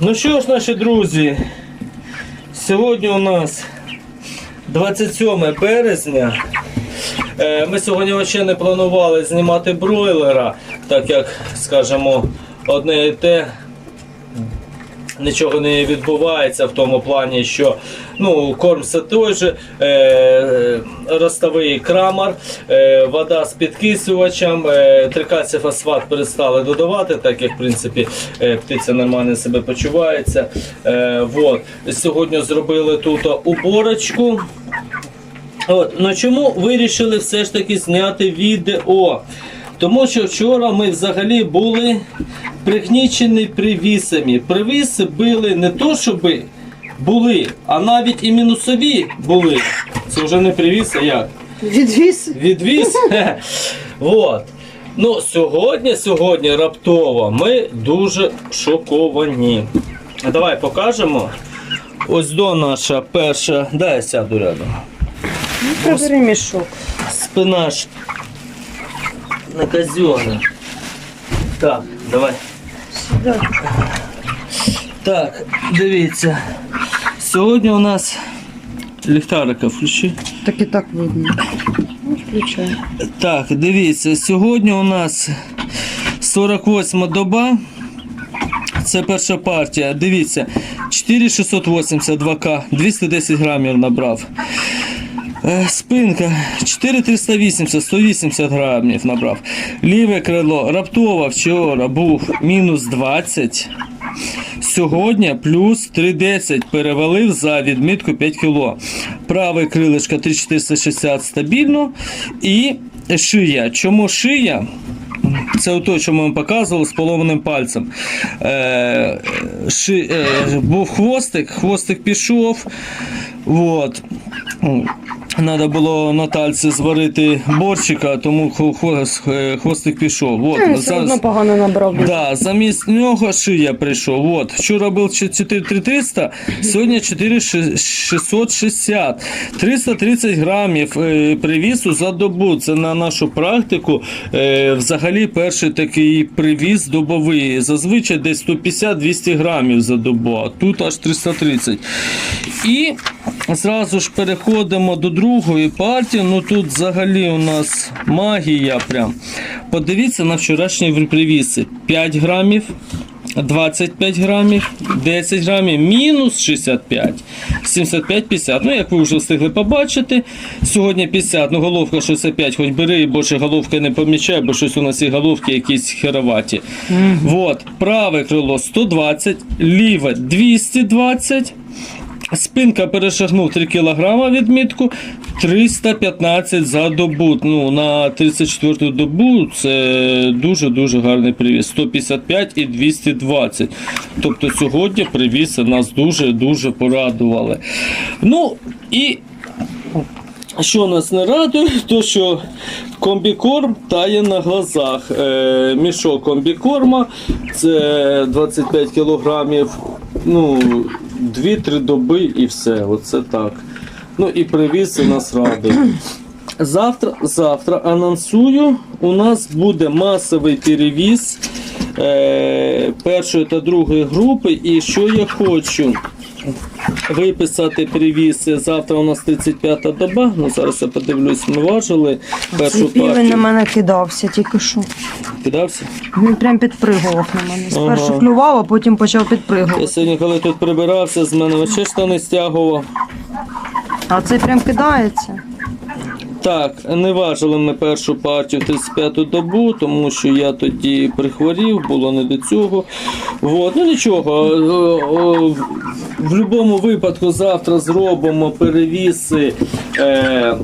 Ну що ж, наші друзі, сьогодні у нас 27 березня. Е, Ми сьогодні ще не планували знімати бройлера, так як, скажімо, одне і те нічого не відбувається в тому плані, що ну, корм все той же, е, ростовий крамар, е, вода з підкислювачем, е, трикальцій фосфат перестали додавати, так як в принципі е, птиця нормально себе почувається. Е, вот. Сьогодні зробили тут уборочку. От, ну чому вирішили все ж таки зняти відео? Тому що вчора ми взагалі були пригнічені привісами. Привіси були не то, щоб були, а навіть і мінусові були. Це вже не привіс, а як? Відвіз. Відвіз. От. Ну, сьогодні, сьогодні раптово ми дуже шоковані. Давай покажемо. Ось до наша перша. Дай я сяду рядом. Прибери мішок. Спина ж на казенна. Так, давай. Сюди. Так, дивіться. Сьогодні у нас ліхтарика включи. Так і так видно. Ну, включай. Так, дивіться, сьогодні у нас 48 доба. Це перша партія. Дивіться, 4682К, 210 грамів набрав. Е, Спинка 4380, 180 грамів набрав. Ліве крило раптово вчора був мінус 20. Сьогодні плюс 3,10 перевалив за відмітку 5 кг. Праве крилишко 3460 стабільно. І шия. Чому шия? Це те, що ми вам показували з поломаним пальцем. Е, ши, е, був хвостик, хвостик пішов. Вот. Треба було Натальці зварити борщика, тому е, хвостик пішов. Вот. Все одно погано набрав. Да, замість нього шия прийшов. От. Вчора був 4300, сьогодні 4660. 330 грамів е, привізу за добу. Це на нашу практику. Е, взагалі перший такий привіз добовий. Зазвичай десь 150-200 грамів за добу, а тут аж 330. І зразу ж переходимо до другої партії. Ну тут взагалі у нас магія прям. Подивіться на вчорашні привіси. 5 грамів. 25 грамів, 10 грамів, мінус 65, 75, 50. Ну, як ви вже встигли побачити, сьогодні 50, ну головка 65, хоч бери, і більше головки не помічай, бо щось у нас ці головки якісь хероваті. Вот, праве крило 120, ліве 220. Спинка перешагнув 3 кг відмітку, 315 за добу. Ну, на 34 добу це дуже-дуже гарний привіз. 155 і 220. Тобто сьогодні привізи нас дуже-дуже порадували. Ну і що нас не радує, то що комбікорм тає на глазах. Е, мішок комбікорма це 25 кілограмів, ну, 2-3 доби і все. Оце так. Ну і привіз і нас радує. Завтра, завтра анонсую, у нас буде масовий перевіз е, першої та другої групи. І що я хочу виписати привіз. Завтра у нас 35-та доба. Ну зараз я подивлюсь, ми важили першу партію. півень на мене кидався тільки що. Кидався? Він прям підпригував на мене. Спершу Ага. клював, а потім почав Я сьогодні, коли тут прибирався, з мене ще штани стягував. А цей прям кидається. Так, не важили ми першу партію 35-ту добу, тому що я тоді прихворів, було не до цього. Вот. Ну нічого, о, в- в будь-якому випадку завтра зробимо перевіси. Е,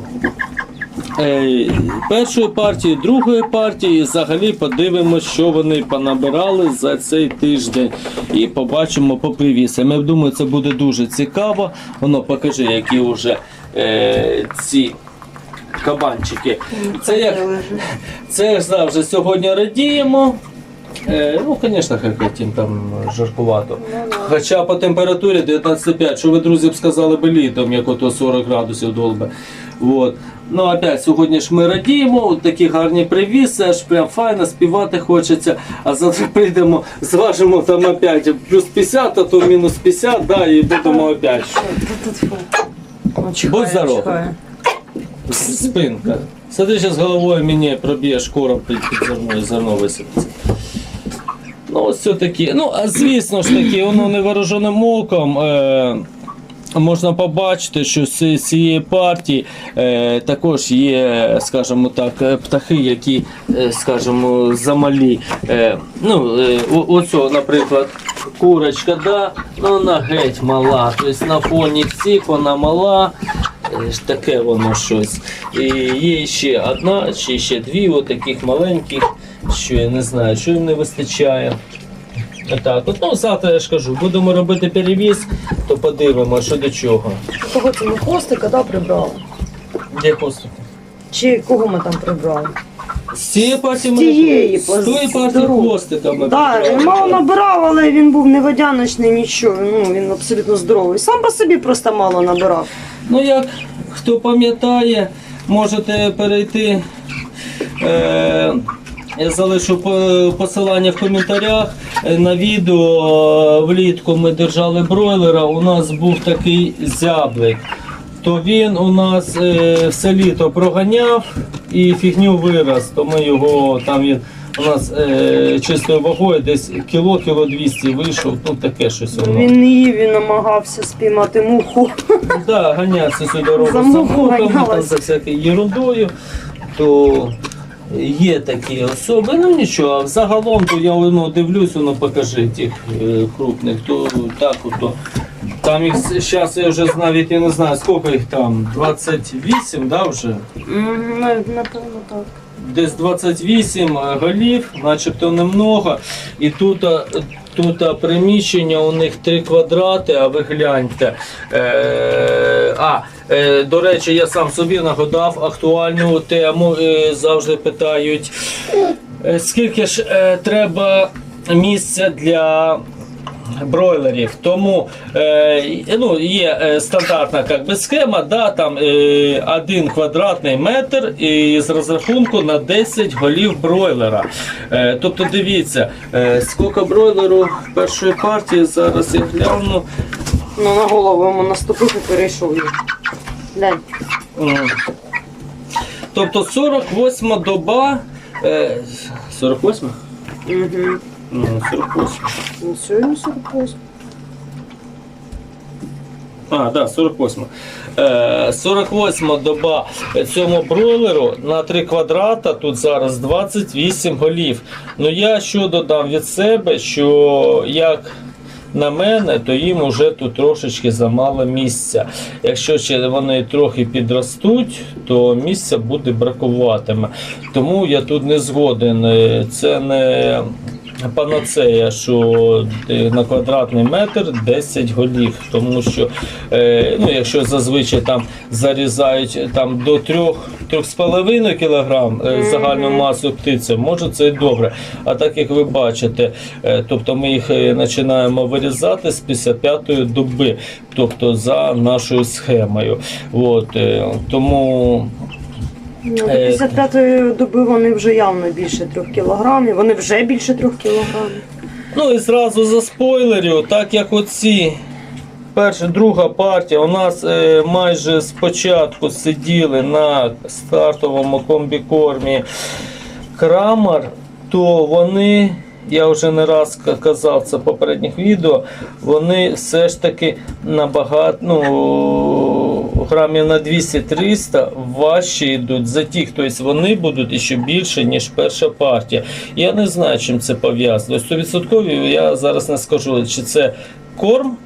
е, Першої партії, другої партії, і взагалі подивимося, що вони понабирали за цей тиждень. І побачимо по привісам. Я думаю, це буде дуже цікаво. Воно покажи, які вже е, ці кабанчики. Це як це завжди сьогодні радіємо. Е, ну, звісно, хотім там жаркувато. Хоча по температурі 19,5, що ви, друзі, б сказали би літом, як ото 40 градусів долби. От. Ну, опять, сьогодні ж ми радіємо, от такі гарні привізи, аж прям файно співати хочеться. А завтра прийдемо, зважимо там опять плюс 50, а то мінус 50, да, і будемо опять. Будь здоров. Спинка. Смотри, зараз головою мені проб'єш короб під, під зерно, висипеться. Ну, ось це такі. Ну, а звісно ж таки, воно невооруженим оком. Е- Можна побачити, що з цієї партії е, також є, скажімо так, е, птахи, які, е, скажімо, замалі. Е, ну, е, о- оцього, наприклад, курочка, да, ну вона геть мала. Тобто на фоні всіх вона мала. Е, Таке воно щось. І є ще одна, чи ще дві отаких маленьких, що я не знаю, що їм не вистачає. Так, от, ну завтра я ж кажу, будемо робити перевіз, то подивимося, що до чого. Кого це ми хвостика да, прибрали? Де поступ? Чи кого ми там прибрали? З цієї партії ми тієї, з тої з партії дорог. хвостика ми Так, прибрали. він мало набирав, але він був не водяночний, нічого. Ну, він абсолютно здоровий. Сам по собі просто мало набирав. Ну як хто пам'ятає, можете перейти. Е, я залишу посилання в коментарях Е, на відео. е, Влітку ми держали бройлера. У нас був такий зяблик. То він у нас е, все літо проганяв і фігню вирос. То ми його там він у нас е, чистою вагою десь кіло, кіло 200 вийшов. Ну таке щось воно. Він їв, він намагався спіймати муху. Да, ганяться всю дорогу За муху там ганялась. за всякою ерундою, то є такі особи. Ну нічого, а взагалом, то я воно дивлюсь, воно покажи тих е, крупних, то так ото. Там їх зараз я вже навіть я не знаю, скільки їх там, 28, да, вже? М, Напевно, так. Десь 28 голів, начебто немного. І тут, тут приміщення у них 3 квадрати, а ви гляньте. Е, а, е, до речі, я сам собі нагадав актуальну тему. Е, завжди питають, е, скільки ж е, треба місця для бройлерів. Тому е, ну, є е, стандартна як би, схема, да, там е, один квадратний метр і з розрахунку на 10 голів бройлера. Е, тобто дивіться, е, скільки бройлеру першої партії, зараз я гляну. Ну, на голову йому наступив і перейшов. Тобто 48 доба. Е, 48? Угу. Ну, 48. Ну, сьогодні 48. А, да, 48. Е, 48 доба цьому бройлеру на 3 квадрата, тут зараз 28 голів. Ну я що додам від себе, що як на мене, то їм уже тут трошечки замало місця. Якщо ще вони трохи підростуть, то місця буде бракуватиме. Тому я тут не згоден. Е, Це не панацея, що е, на квадратний метр 10 голів. Тому що е, ну, якщо зазвичай там зарізають там, до 3-3,5 кг е, загальну масу птиці, може це і добре. А так як ви бачите, е, тобто ми їх е, починаємо вирізати з 55-ї доби, тобто за нашою схемою. От, е, тому Е, 55-ї доби вони вже явно більше 3 кілограмів. Вони вже більше 3 кілограмів. Ну і зразу за спойлерів, так як оці перша, друга партія у нас е, майже спочатку сиділи на стартовому комбікормі Крамар, то вони, я вже не раз казав це в попередніх відео, вони все ж таки набагато, ну, грамів на 200-300 важче йдуть за тих, тобто вони будуть іще більше, ніж перша партія. Я не знаю, чим це пов'язано. 100% я зараз не скажу, чи це корм,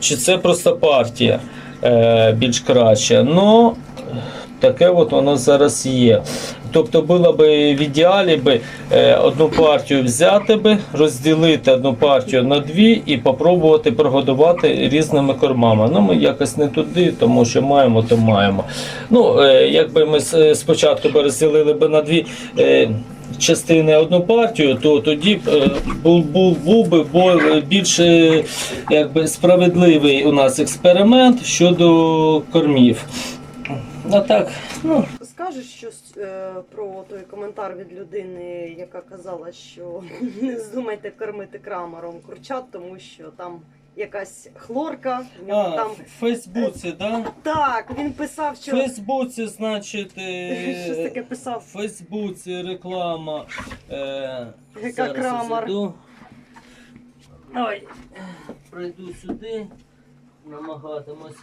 чи це просто партія е, більш краща. Ну, таке от воно зараз є. Тобто було б в ідеалі би е, одну партію взяти би, розділити одну партію на дві і попробувати прогодувати різними кормами. Ну ми якось не туди, тому що маємо, то маємо. Ну, е, якби ми спочатку би розділили би на дві. Е, Частини одну партію, то тоді був, був, був би більш якби, справедливий у нас експеримент щодо кормів. А так, ну, Скажеш щось е, про той коментар від людини, яка казала, що не здумайте кормити крамером курчат, тому що там якась хлорка. а, там в Фейсбуці, да? так, він писав, В Фейсбуці, значить, е, щось таке в. Фейсбуці реклама. Е, Яка зайду. Ой, пройду сюди, намагатимось.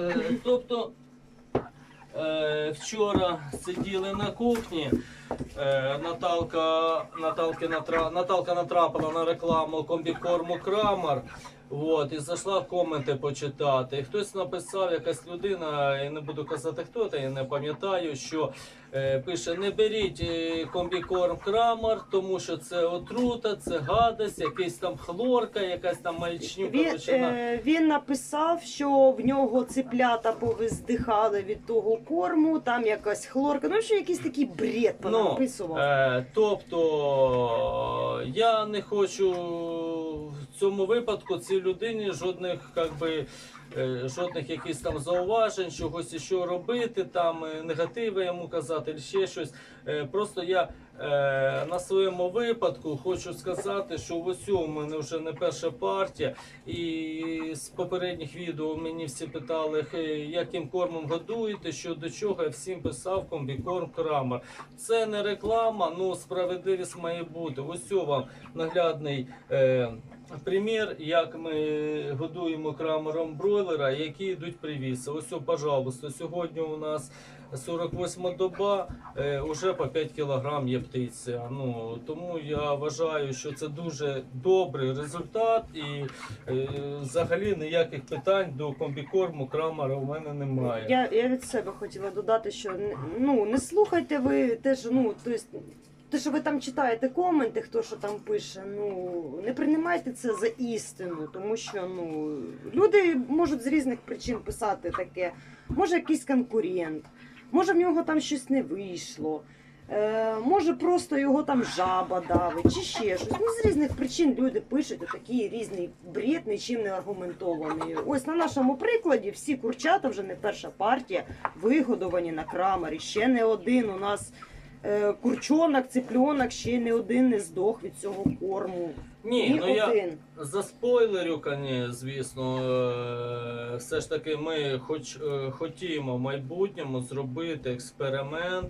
Е, тобто, е, вчора сиділи на кухні. Е, Наталка. Наталка натрапила на рекламу комбікорму Крамар. От, і зайшла в коменти почитати. І хтось написав, якась людина, я не буду казати хто, та я не пам'ятаю, що е, пише: не беріть е, комбікорм Крамар, тому що це отрута, це гадость, якийсь там хлорка, якась там маячнюка Він, е, він написав, що в нього циплята повиздихали від того корму, там якась хлорка. Ну що якийсь такий бред Ну. Е, тобто я не хочу в цьому випадку цій людині жодних, як би, жодних якихось там зауважень, чогось іще робити, там е, негативи йому казати, чи ще щось. Е, просто я е, на своєму випадку хочу сказати, що в ось у мене вже не перша партія, і з попередніх відео мені всі питали, яким кормом годуєте, що до чого я всім писав комбікорм Крамер. Це не реклама, ну справедливість має бути. Ось вам наглядний е, примір, як ми годуємо крамером бройлера, які йдуть привіси. Ось, пожалуйста, сьогодні у нас 48 доба, е, уже по 5 кг є птиця. Ну тому я вважаю, що це дуже добрий результат, і е, взагалі ніяких питань до комбікорму крамера у мене немає. Я, я від себе хотіла додати, що ну не слухайте ви теж, ну то те, що ви там читаєте коменти, хто що там пише, ну не приймайте це за істину, тому що ну люди можуть з різних причин писати таке. Може, якийсь конкурент, може в нього там щось не вийшло. Е, може просто його там жаба давить, чи ще щось. Ну, з різних причин люди пишуть такий різний бред, нічим не аргументований. Ось на нашому прикладі всі курчата, вже не перша партія, вигодовані на крамері. Ще не один у нас курчонок, ципльонок, ще не один не здох від цього корму. Ні, Ні ну я один. За спойлерю, коні, звісно, е, все ж таки ми хоч, е, хотімо в майбутньому зробити експеримент,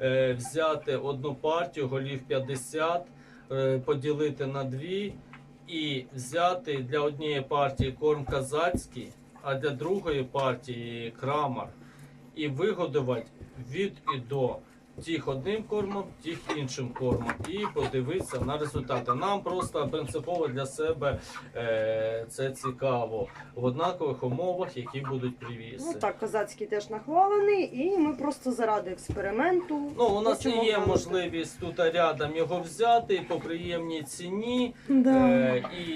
е, взяти одну партію голів 50, е, поділити на дві і взяти для однієї партії корм казацький, а для другої партії крамар. І вигодувати від і до. Тих одним кормом, тих іншим кормом, і подивитися на результати. Нам просто принципово для себе е, це цікаво в однакових умовах, які будуть привіси. Ну так, козацький теж нахвалений, і ми просто заради експерименту. Ну, у нас хочемо є можливість тут рядом його взяти по приємній ціні. Да. Е, і,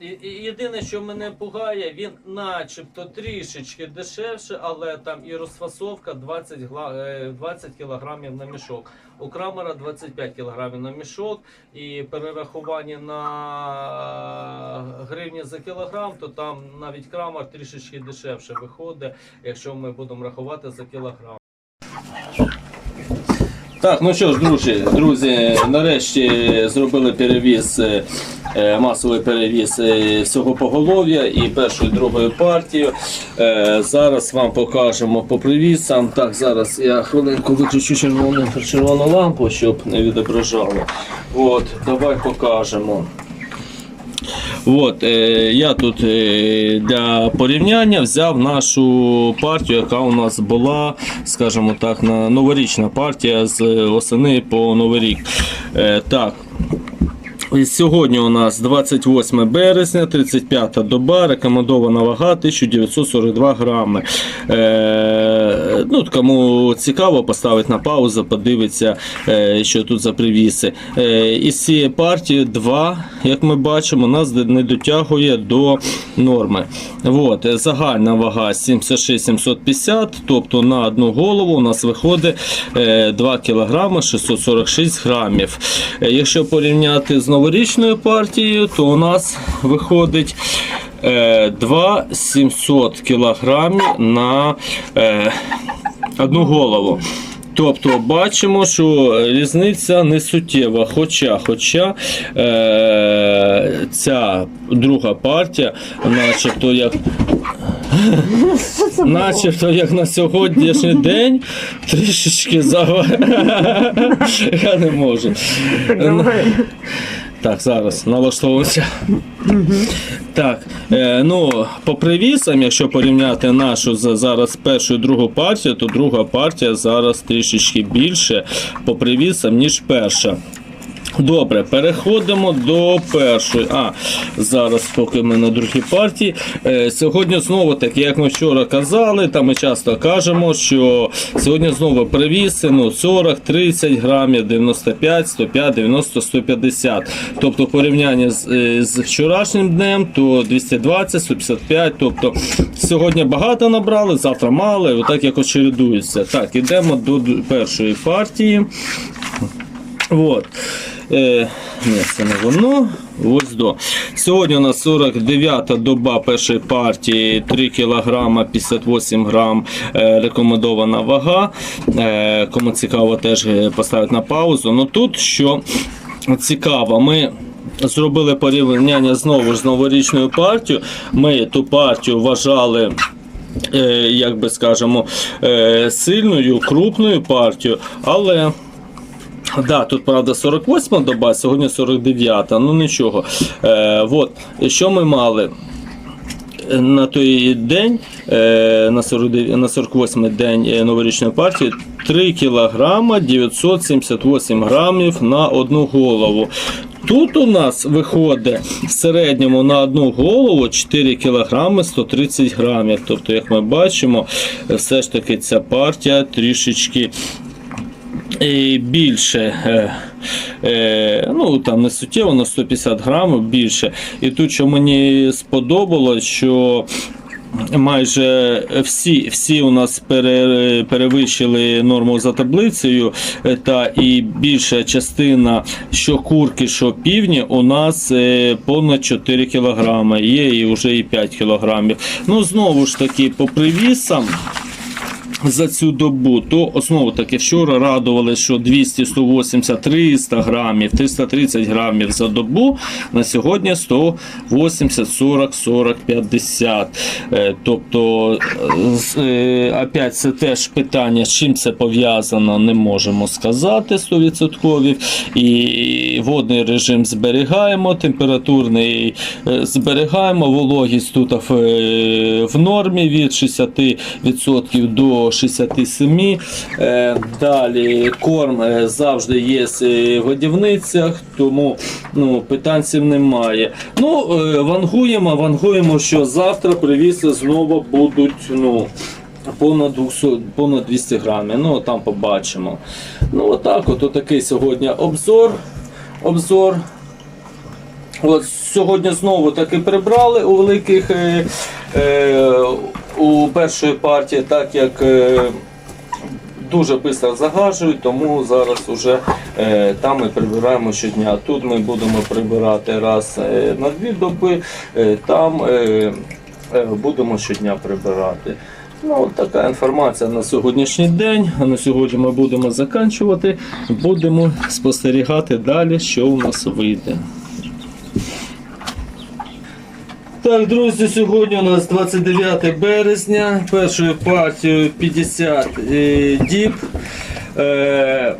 і, і єдине, що мене пугає, він начебто трішечки дешевше, але там і розфасовка 20, гла- е, 20 кілограмів на мішок. У крамера 25 кілограмів на мішок і перерахування на гривні за кілограм, то там навіть крамер трішечки дешевше виходить, якщо ми будемо рахувати за кілограм. Так, ну що ж, друзі, друзі, нарешті зробили перевіз, е, е, масовий перевіз е, всього поголов'я і першої, і другої партії. Е, Зараз вам покажемо по привізам. Так, зараз я хвилинку виключу червону, червону лампу, щоб не відображало. От, давай покажемо. От, е, я тут е, для порівняння взяв нашу партію, яка у нас була, скажімо так, на новорічна партія з осени по новий рік. Е, так. Сьогодні у нас 28 березня, 35 доба, рекомендована вага 1942 грами. Е, ну, кому цікаво, поставить на паузу, подивиться, е, що тут за привіси. Е, із цієї партії два, як ми бачимо, нас не дотягує до норми. От, загальна вага 76-750, тобто на одну голову у нас виходить е, 2 кг 646 грамів. Е, Якщо порівняти з новорічною партією, то у нас виходить е, 2 700 кг на е, одну голову. Тобто бачимо, що різниця не суттєва. Хоча, хоча е- ця друга партія, начебто як? Начебто, як на сьогоднішній день, трішечки зава. Я не можу. Так, зараз налаштовуємося. Так, е, ну, по привісам, якщо порівняти нашу з зараз першу і другу партію, то друга партія зараз трішечки більше по привісам, ніж перша. Добре, переходимо до першої. А, зараз, поки ми на другій партії. Е, сьогодні знову таки, як ми вчора казали, та ми часто кажемо, що сьогодні знову привіси ну, 40, 30 грамів, 95, 105, 90, 150. Тобто в порівнянні з, е, з вчорашнім днем, то 220, 155. Тобто сьогодні багато набрали, завтра мало, і отак якось чередується. Так, ідемо до першої партії. Вот. Е, ні, це не воно. Ось до. Сьогодні у нас 49-та доба першої партії, 3 кг 58 грам е, рекомендована вага. Е, кому цікаво, теж е, поставити на паузу. Ну тут що цікаво, ми. Зробили порівняння знову ж з новорічною партією. Ми ту партію вважали е, як би скажемо, е, сильною, крупною партією, але. Да, тут правда 48 доба, сьогодні 49, ну нічого. Е, от, що ми мали? На той день, е, на 49 на 48 день е, новорічної партії, 3 кг 978 грамів на одну голову. Тут у нас виходить в середньому на одну голову 4 кг 130 грамів. Тобто, як ми бачимо, все ж таки ця партія трішечки більше, е, е, ну там не суттєво, на 150 грамів більше. І тут, що мені сподобалось, що майже всі, всі у нас пере, перевищили норму за таблицею, е, та і більша частина, що курки, що півні, у нас понад 4 кг. Є і вже і 5 кг. Ну, знову ж таки, по привісам за цю добу, то знову таки вчора радували, що 200, 180, 300 грамів, 330 грамів за добу. На сьогодні 180, 40, 40, 50. Е, Тобто, е, опять це теж питання, з чим це пов'язано, не можемо сказати 100%. І водний режим зберігаємо, температурний е, зберігаємо, вологість тут е, в нормі від 60% до 67%. Е, Далі корм е, завжди є е, в годівницях, тому ну, питань немає. Ну, е, вангуємо, вангуємо, що завтра привіси знову будуть. ну, Понад 200, понад 200 грамів. Ну, там побачимо. Ну, отак, от такий сьогодні обзор. Обзор. От сьогодні знову таки прибрали у великих е, е, у першої партії, так як е, дуже швидко загажують, тому зараз уже е, там ми прибираємо щодня. Тут ми будемо прибирати раз е, на дві доби, там будемо щодня прибирати. Ну, така інформація на сьогоднішній день. На сьогодні ми будемо закінчувати. Будемо спостерігати далі, що у нас вийде. Так, друзі, сьогодні у нас 29 березня, першою партією 50 е, діб. Е,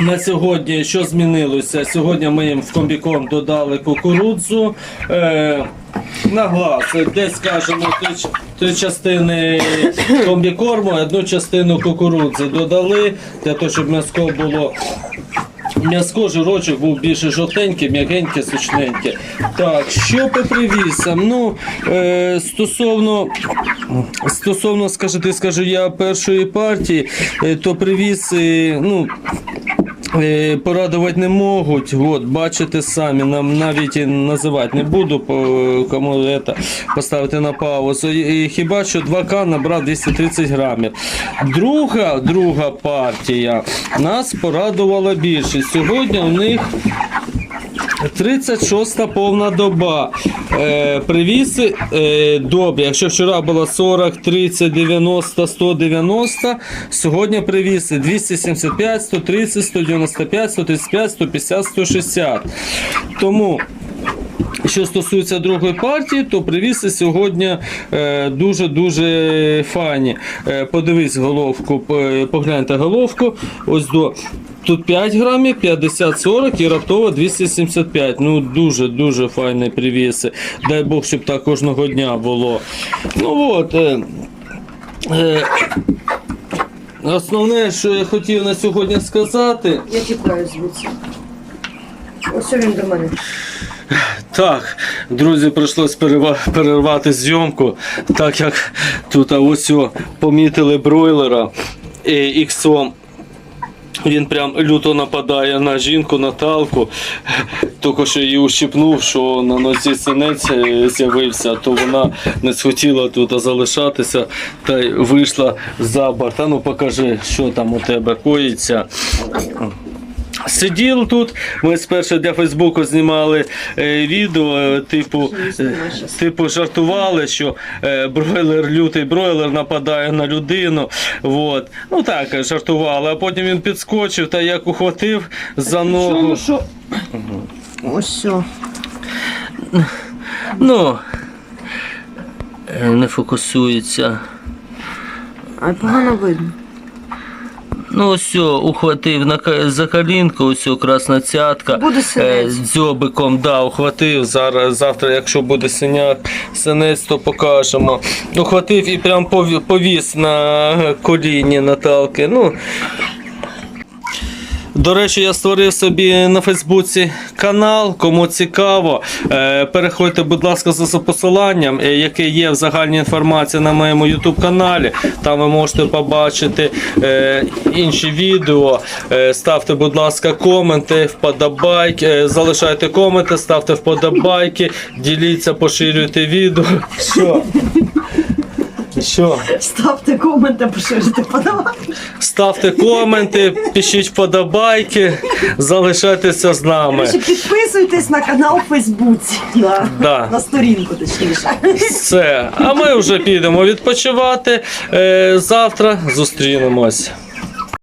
на сьогодні що змінилося? Сьогодні ми їм в комбікорм додали кукурудзу. Е, на глаз, десь скажімо, три, три частини комбікорму, одну частину кукурудзи додали, для того, щоб м'яско було М'яско жирочок був більше жовтенький, м'якеньке, сочненьке. Так, що по привісам? Ну, е, стосовно, стосовно, скажете, скажу я першої партії, е, то привіси, ну. Е, Порадувати не можуть, от, бачите самі, нам навіть і називати не буду, кому це, поставити на паузу. Хіба що 2К набрав 230 грамів. Друга, друга партія нас порадувала більше. Сьогодні у них 36 повна доба. Е, привіси е, добрі. Якщо вчора було 40, 30, 90, 190, сьогодні привіси 275, 130, 195, 135, 150, 160. Тому. Що стосується другої партії, то привіси сьогодні дуже-дуже файні. Е, подивись головку, погляньте головку. Ось до. Тут 5 грамів, 50-40 і раптово 275. Ну дуже-дуже файні привіси. Дай Бог, щоб так кожного дня було. Ну от. Е, е, основне, що я хотів на сьогодні сказати. Я тікаю звідси. Ось він до мене. Так, друзі, прийшлось перерва- перервати зйомку, так як тут ось помітили бройлера іксом. Він прям люто нападає на жінку Наталку. Тільки що її ущипнув, що на нозі синець е, з'явився, то вона не схотіла тут залишатися та й вийшла за борт. Ну покажи, що там у тебе коїться. Сидів тут. Ми спершу для Фейсбуку знімали е, відео, е, типу, е, типу жартували, що бройлер, лютий бройлер нападає на людину. Вот. Ну так, жартували. А потім він підскочив та як ухватив за ногу. що? Ось все. Ну, не фокусується. А погано видно. Ну, ось, ухватив на за колінку, ось красна цятка. Буде синець. Е, дзьобиком, да, ухватив. Зараз, завтра, якщо буде синяк, синець, то покажемо. Ухватив і прям повіз на коліні Наталки. Ну, до речі, я створив собі на Фейсбуці канал. Кому цікаво, е, переходьте, будь ласка, за посиланням, е, яке є в загальній інформації на моєму YouTube каналі. Там ви можете побачити е, інші відео. Ставте, будь ласка, коменти, вподобайки, залишайте коменти, ставте вподобайки, діліться, поширюйте відео. Що? Що? Ставте коменти, поширите, подавайте. Ставте коменти, пишіть вподобайки, залишайтеся з нами. Підписуйтесь на канал в Фейсбуці. На, Да. на сторінку, точніше. Все. А ми вже підемо відпочивати. Е, Завтра зустрінемось.